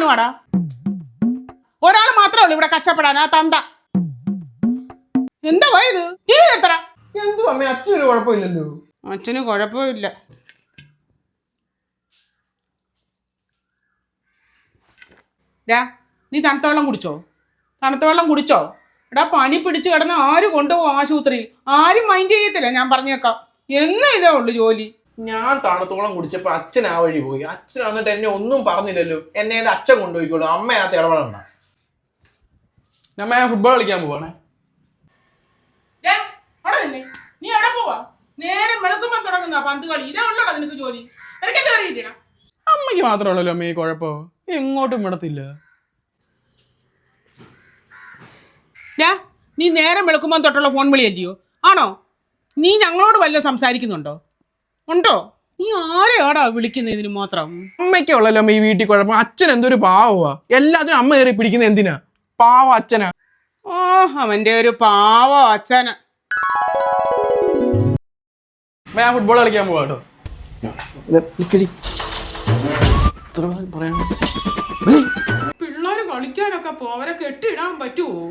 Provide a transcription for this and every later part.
വേണമാടാ ഒരാൾ മാത്രമേ ഉള്ളൂ ഇവിടെ കഷ്ടപ്പെടാൻ ആ തന്ത. എന്താ ഇത് ടീ നിർത്തടാ എന്തു അമ്മ അച്ഛനൊരു കുഴപ്പമില്ലല്ലോ? അച്ഛന് കുഴപ്പമില്ല. ഡാ നീ തണുത്ത വെള്ളം കുടിച്ചോ? തണുത്ത വെള്ളം കുടിച്ചോ? എടാ പനി പിടിച്ച് കിടന്ന് ആര് കൊണ്ടുപോകും ആശുപത്രിയിൽ? ആരും മൈൻഡ് ചെയ്യത്തില്ല ഞാൻ പറഞ്ഞേക്കാം. എന്നും ഇതേ ഉള്ളു ജോലി? ഞാൻ തണുത്തോളം കുടിച്ചപ്പോ അച്ഛൻ ആ വഴി പോയി. അച്ഛൻ വന്നിട്ട് എന്നെ ഒന്നും പറഞ്ഞില്ലല്ലോ. എന്നെ എന്റെ അച്ഛൻ കൊണ്ടുപോയിക്കോളൂ. അമ്മ അതിനകത്ത് ഇടപെടണ്ട. ഞാൻ ഫുട്ബോൾ കളിക്കാൻ പോവാണേ. നീ എവിടെ പോവാ. നേരെ വെളുക്കുമ്പോ തുടങ്ങുന്ന പന്ത് കളി. ഇതേ ഉള്ളടാ നിനക്ക് ജോലി. നിനക്കെന്താ അറിയിട്ടാ അമ്മയ്ക്ക് മാത്രമേ ഉള്ളല്ലോ അമ്മ ഈ കുഴപ്പം. എങ്ങോട്ടും വിടത്തില്ല. ഞാ നീ നേരം വെളുക്കുമ്പോൾ തൊട്ടുള്ള ഫോൺ വിളിയല്ലയോ? ആണോ? നീ ഞങ്ങളോട് വല്ലതും സംസാരിക്കുന്നുണ്ടോ? ഉണ്ടോ? നീ ആരെയാടാ വിളിക്കുന്നത് ഇതിന് മാത്രം? അമ്മയ്ക്കേ ഉള്ളല്ലോ അമ്മ ഈ വീട്ടിൽ കുഴപ്പം. അച്ഛൻ എന്തൊരു പാവമാ. എല്ലാത്തിനും അമ്മ കയറി പിടിക്കുന്നത് എന്തിനാ? പാവ അച്ഛനാ. ഓ അവന്റെ ഒരു പാവ അച്ഛന. ഞാൻ ഫുട്ബോൾ കളിക്കാൻ പോവാ കേട്ടോ. പിള്ളേര് കളിക്കാനൊക്കെ പോവരെ കെട്ടിയിടാൻ പറ്റുമോ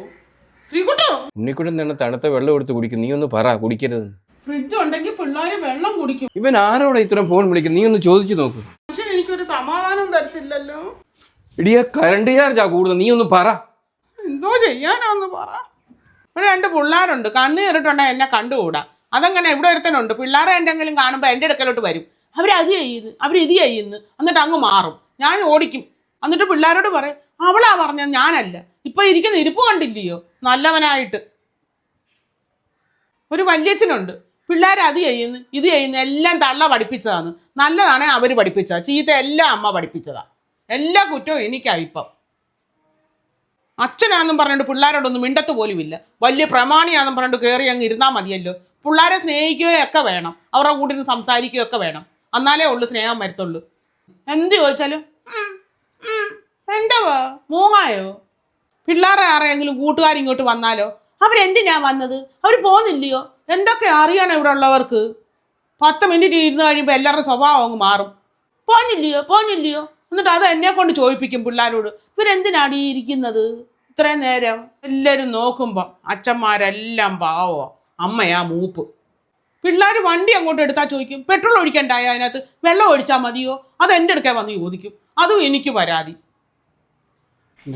ശ്രീകുട്ടോ? ഉണ്ണിക്കുട്ടൻ തന്നെ തണുത്ത വെള്ളം എടുത്ത് കുടിക്കും നീ ഒന്ന് പറ കുടിക്കരുത് ഫ്രിഡ്ജ് ഉണ്ടെങ്കിൽ പിള്ളേര് വെള്ളം കുടിക്കും. ഇവൻ ആരോടെ ഇത്രയും ഫോൺ വിളിക്കും നീ ഒന്ന് ചോദിച്ചു നോക്ക്. പക്ഷെ എനിക്കൊരു സമാധാനം തരത്തില്ലല്ലോ. ഇടിയ കറണ്ട് ചാർജാ കൂടുതൽ. നീ ഒന്ന് പറ. എന്തോ ചെയ്യാനാന്ന് പറ. ഇവിടെ രണ്ട് പിള്ളേരുണ്ട്. കണ്ണ് കയറിട്ടുണ്ടെങ്കിൽ എന്നെ കണ്ടുകൂടാ. അതങ്ങനെ ഇവിടെ ഒരുത്തനുണ്ട്. പിള്ളേരെ എന്തെങ്കിലും കാണുമ്പോൾ എന്റെ അടുക്കലോട്ട് വരും. അവരത് ചെയ്യുന്നു. അവരിത് ചെയ്യുന്നു. എന്നിട്ട് അങ്ങ് മാറും. ഞാൻ ഓടിക്കും. എന്നിട്ട് പിള്ളേരോട് പറയും അവളാ പറഞ്ഞത് ഞാനല്ല. ഇപ്പൊ ഇരിക്കുന്ന ഇരിപ്പ് കണ്ടില്ലയോ? നല്ലവനായിട്ട്. ഒരു വല്യച്ഛനുണ്ട്. പിള്ളേർ അത് ചെയ്യുന്നു ഇത് ചെയ്യുന്നു എല്ലാം തള്ള പഠിപ്പിച്ചതാണ് നല്ലതാണേ അവർ പഠിപ്പിച്ചതാ ചീത്ത എല്ലാം അമ്മ പഠിപ്പിച്ചതാ എല്ലാ കുറ്റവും എനിക്കാ ഇപ്പം അച്ഛനാന്നും പറഞ്ഞിട്ട് പിള്ളേരോടൊന്നും മിണ്ടത്ത് പോലുമില്ല വലിയ പ്രമാണിയാന്നും പറഞ്ഞിട്ട് കയറി അങ്ങ് ഇരുന്നാൽ മതിയല്ലോ പിള്ളേരെ സ്നേഹിക്കുകയൊക്കെ വേണം അവരുടെ കൂടെ നിന്ന് സംസാരിക്കുകയൊക്കെ വേണം എന്നാലേ ഉള്ളു സ്നേഹം വരത്തുള്ളൂ എന്ത് ചോദിച്ചാലും ഉം, മൂങ്ങായോ പിള്ളേരെ ആരെങ്കിലും കൂട്ടുകാരിങ്ങോട്ട് വന്നാലോ അവരെന്തിനാ വന്നത്? അവർ പോകുന്നില്ലയോ എന്തൊക്കെ അറിയണം ഇവിടെ ഉള്ളവർക്ക്? പത്ത് മിനിറ്റ് ഇരുന്ന് കഴിയുമ്പോൾ എല്ലാവരുടെ സ്വഭാവം അങ്ങ് മാറും. പോന്നില്ലയോ? പോന്നില്ലയോ? എന്നിട്ട് അത് എന്നെ കൊണ്ട് ചോദിപ്പിക്കും പിള്ളേരോട്. ഇവരെന്തിനാണ് ഈ ഇരിക്കുന്നത്? ഇത്രയും നേരം എല്ലാവരും നോക്കുമ്പോൾ അച്ഛന്മാരെല്ലാം പാവോ? അമ്മയാ മൂപ്പ്. പിള്ളേർ വണ്ടി അങ്ങോട്ട് എടുത്താൽ ചോദിക്കും പെട്രോൾ ഒഴിക്കണ്ടായോ അതിനകത്ത്? വെള്ളം ഒഴിച്ചാൽ മതിയോ? അത് എന്റെ അടുക്കാൻ വന്ന് ചോദിക്കും. അതും എനിക്ക് പരാതി.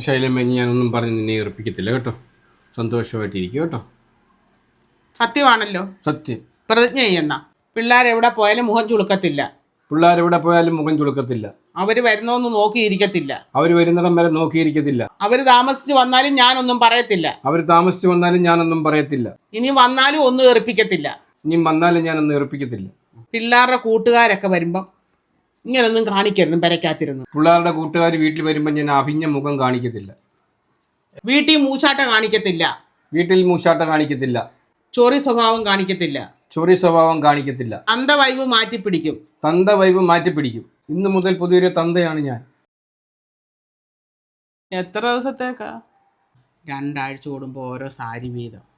ശൈലമ്മ ഞാനൊന്നും പറഞ്ഞ് നിന്നെ ഏർപ്പിക്കത്തില്ല കേട്ടോ. സന്തോഷമായിട്ടിരിക്കും കേട്ടോ. സത്യമാണല്ലോ. സത്യം. പ്രതിജ്ഞ ചെയ്യുന്ന. പിള്ളേരെവിടെ പോയാലും മുഖം ചുളുക്കത്തില്ല. പിള്ളേരെവിടെ പോയാലും മുഖം ചുളുക്കത്തില്ല. അവർ വരുന്നോന്ന് നോക്കിയിരിക്കത്തില്ല. അവർ വരുന്നിടം വരെ നോക്കിയിരിക്കത്തില്ല. അവർ താമസിച്ചു വന്നാലും ഞാനൊന്നും പറയത്തില്ല. അവർ താമസിച്ചു വന്നാലും ഞാനൊന്നും പറയത്തില്ല. ഇനി വന്നാലും ഒന്നും എറിപ്പിക്കത്തില്ല ഇനി വന്നാലും ഞാനൊന്നും എറിപ്പിക്കത്തില്ല പിള്ളേരുടെ കൂട്ടുകാരൊക്കെ വരുമ്പം ഇങ്ങനൊന്നും കാണിക്കരുത് പരക്കാത്തിരുന്നു പിള്ളേരുടെ കൂട്ടുകാർ വീട്ടിൽ വരുമ്പോൾ ഞാൻ അഭിഞ്ഞ മുഖം കാണിക്കത്തില്ല. വീട്ടിൽ മൂശാട്ടം കാണിക്കത്തില്ല. വീട്ടിൽ മൂശാട്ട കാണിക്കത്തില്ല. ചൊറി സ്വഭാവം കാണിക്കത്തില്ല. ചൊറി സ്വഭാവം കാണിക്കത്തില്ല. മാറ്റി പിടിക്കും തന്ത വൈബ് മാറ്റിപ്പിടിക്കും. ഇന്ന് മുതൽ പുതിയൊരു തന്തയാണ് ഞാൻ. എത്ര ദിവസത്തേക്കാ? രണ്ടാഴ്ച കൂടുമ്പോൾ ഓരോ സാരി വീതം.